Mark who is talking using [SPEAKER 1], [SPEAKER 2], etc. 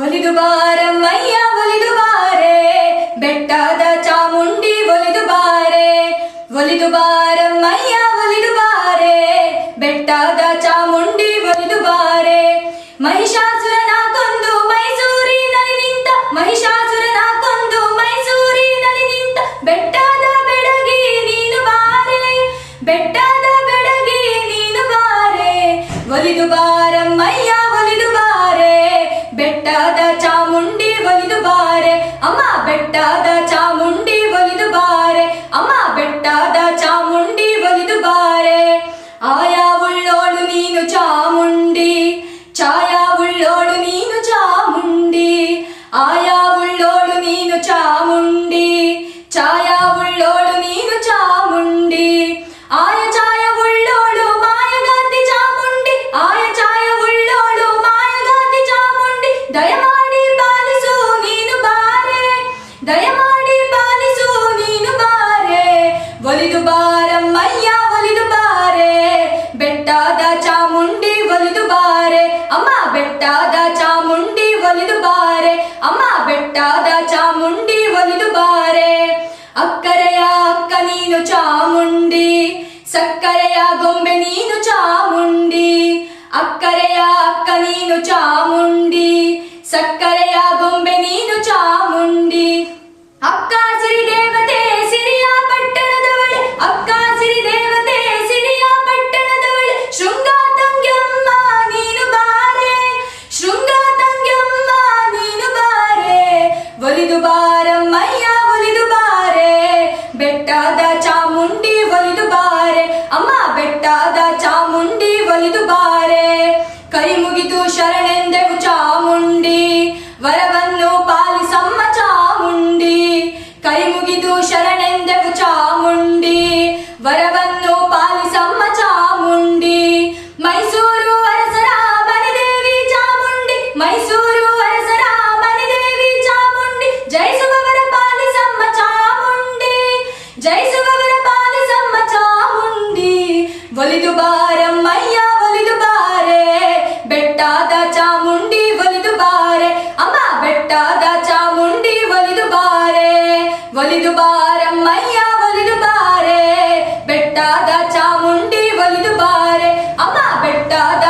[SPEAKER 1] ಒಲಿದು ಬಾರಮ್ಮಯ್ಯ ಒಲಿದು ಬಾರೆ, ಬೆಟ್ಟದ ಚಾಮುಂಡಿ ಒಲಿದು ಬಾರೆ. ಒಲಿದು ಬಾರಮ್ಮಯ್ಯ ಒಲಿದು ಬಾರೆ, ಬೆಟ್ಟದ ಚಾಮುಂಡಿ ಒಲಿದು ಬಾರೆ. ಮಹಿಷಾಸುರನ ಕೊಂದು ಮೈಸೂರಿನಲ್ಲಿ ನಿಂತ, ಮಹಿಷಾಸುರನ ಕೊಂದು ಮೈಸೂರಿನಲ್ಲಿ ನಿಂತ, ಬೆಟ್ಟದ ಬೆಡಗಿ ನೀನು ಬಾರೆ, ಬೆಟ್ಟದ ಬೆಡಗಿ ನೀನು ಬಾರೆ. ಒಲಿದು ಬಾರಮ್ಮಯ್ಯ ಬೆಟ್ಟದ ಚಾಮುಂಡಿ ಒಲಿದು ಬಾರೆ ಅಮ್ಮ ಬೆಟ್ಟದ ಚಾಮುಂಡಿ ಒಲಿದು ಬಾರೆ ಆಯಾ ಉಳ್ಳೋಳು ನೀನು ಚಾಮುಂಡಿ ಛಾಯಾ ಉಳ್ಳೋಳು ನೀನು ಚಾಮುಂಡಿ ಆಯಾ ಉಳ್ಳೋಳು ನೀನು ಚಾಮುಂಡಿ ಛಾಯಾ ಒಲಿದು ಬಾರಮ್ಮಯ್ಯ ಒಲಿದು ಬಾರೆ. ಬೆಟ್ಟದ ಚಾಮುಂಡಿ ಒಲಿದು ಬಾರೆ. ಅಮ್ಮ, ಬೆಟ್ಟದ ಚಾಮುಂಡಿ ಒಲಿದು ಬಾರೆ. ಅಮ್ಮ, ಬೆಟ್ಟದ ಚಾಮುಂಡಿ ಒಲಿದು ಬಾರೆ. ಅಕ್ಕರೆಯ ಅಕ್ಕ ನೀನು ಚಾಮುಂಡಿ. ಸಕ್ಕರೆಯ ಗೊಂಬೆ ನೀನು ಚಾಮುಂಡಿ. ಅಕ್ಕರೆಯ ಅಕ್ಕ ನೀನು ಚಾಮುಂಡಿ. ಸಕ್ಕರೆಯ ಗೊಂಬೆ ಚಾಮುಂಡಿ ಒಲಿದು ಬಾರೆ ಅಮ್ಮ ಬೆಟ್ಟದ ಚಾಮುಂಡಿ ಒಲಿದು ಬಾರೆ ಕೈ ಮುಗಿದು ಶರಣೆಂದೆವು ಚಾಮುಂಡಿ ವರವನ್ನು ಪಾಲಿಸಮ್ಮ ಚಾಮುಂಡಿ ಕೈ ಮುಗಿದು ಶರಣೆಂದೆವು ಚಾಮುಂಡಿ ವರವನ್ನು ಪಾಲಿಸಮ್ಮ ಒಲಿದು ಬಾರಮ್ಮಯ್ಯ ಒಲಿದು ಬಾರೆ ಬೆಟ್ಟದ ಚಾಮುಂಡಿ ಒಲಿದು ಬಾರೆ ಅಮ್ಮ ಬೆಟ್ಟದ ಚಾಮುಂಡಿ ಒಲಿದು ಬಾರೆ ಒಲಿದು ಬಾರಮ್ಮಯ್ಯ ಒಲಿದು ಬಾರೆ ಬೆಟ್ಟದ ಚಾಮುಂಡಿ ಒಲಿದು ಬಾರೆ ಅಮ್ಮ ಬೆಟ್ಟದ